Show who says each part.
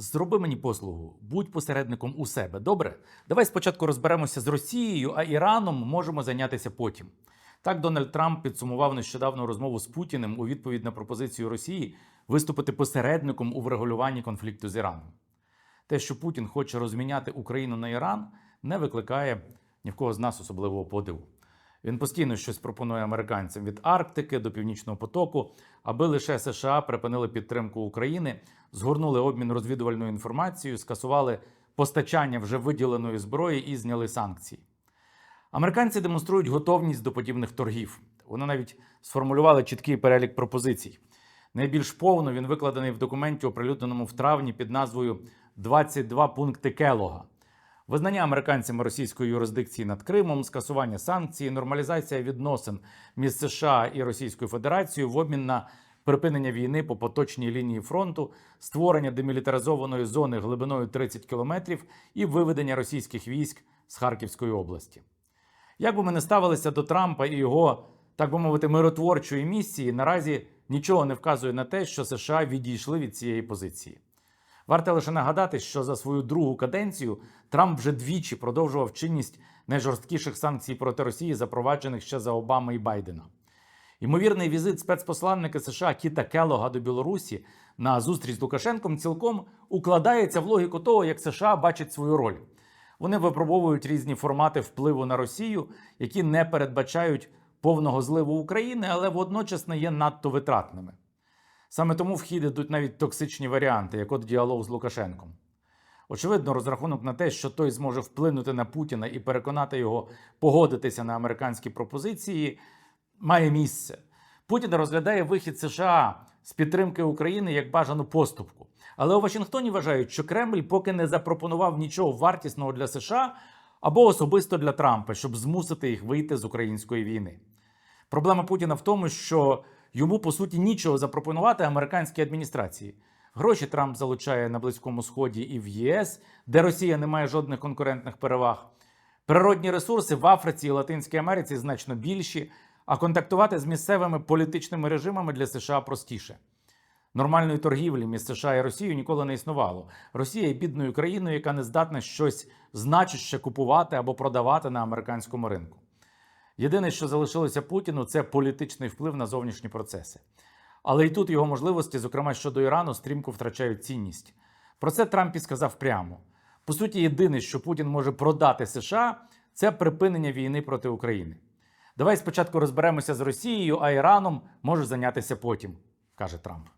Speaker 1: зроби мені послугу, будь посередником у себе. Добре? Давай спочатку розберемося з Росією, а Іраном можемо зайнятися потім. Так Дональд Трамп підсумував нещодавну розмову з Путіним у відповідь на пропозицію Росії виступити посередником у врегулюванні конфлікту з Іраном. Те, що Путін хоче розміняти Україну на Іран, не викликає ні в кого з нас особливого подиву. Він постійно щось пропонує американцям від Арктики до Північного потоку, аби лише США припинили підтримку України, згорнули обмін розвідувальною інформацією, скасували постачання вже виділеної зброї і зняли санкції. Американці демонструють готовність до подібних торгів. Вони навіть сформулювали чіткий перелік пропозицій. Найбільш повно він викладений в документі, оприлюдненому в травні під назвою «22 пункти Келога. Визнання американцями російської юрисдикції над Кримом, скасування санкцій, нормалізація відносин між США і Російською Федерацією в обмін на припинення війни по поточній лінії фронту, створення демілітаризованої зони глибиною 30 кілометрів і виведення російських військ з Харківської області. Як би ми не ставилися до Трампа і його, так би мовити, миротворчої місії, наразі нічого не вказує на те, що США відійшли від цієї позиції. Варто лише нагадати, що за свою другу каденцію Трамп вже двічі продовжував чинність найжорсткіших санкцій проти Росії, запроваджених ще за Обами і Байдена. Ймовірний візит спецпосланника США Кіта Келога до Білорусі на зустріч з Лукашенком цілком укладається в логіку того, як США бачать свою роль. Вони випробовують різні формати впливу на Росію, які не передбачають повного зливу України, але водночас не є надто витратними. Саме тому в хід ідуть навіть токсичні варіанти, як от діалог з Лукашенком. Очевидно, розрахунок на те, що той зможе вплинути на Путіна і переконати його погодитися на американські пропозиції, має місце. Путін розглядає вихід США з підтримки України як бажану поступку. Але у Вашингтоні вважають, що Кремль поки не запропонував нічого вартісного для США або особисто для Трампа, щоб змусити їх вийти з української війни. Проблема Путіна в тому, що йому по суті нічого запропонувати американській адміністрації. Гроші Трамп залучає на Близькому Сході і в ЄС, де Росія не має жодних конкурентних переваг. Природні ресурси в Африці і Латинській Америці значно більші, а контактувати з місцевими політичними режимами для США простіше. Нормальної торгівлі між США і Росією ніколи не існувало. Росія є бідною країною, яка не здатна щось значуще купувати або продавати на американському ринку. Єдине, що залишилося Путіну, це політичний вплив на зовнішні процеси. Але і тут його можливості, зокрема щодо Ірану, стрімко втрачають цінність. Про це Трамп і сказав прямо. По суті, єдине, що Путін може продати США, це припинення війни проти України. Давай спочатку розберемося з Росією, а Іраном може зайнятися потім, каже Трамп.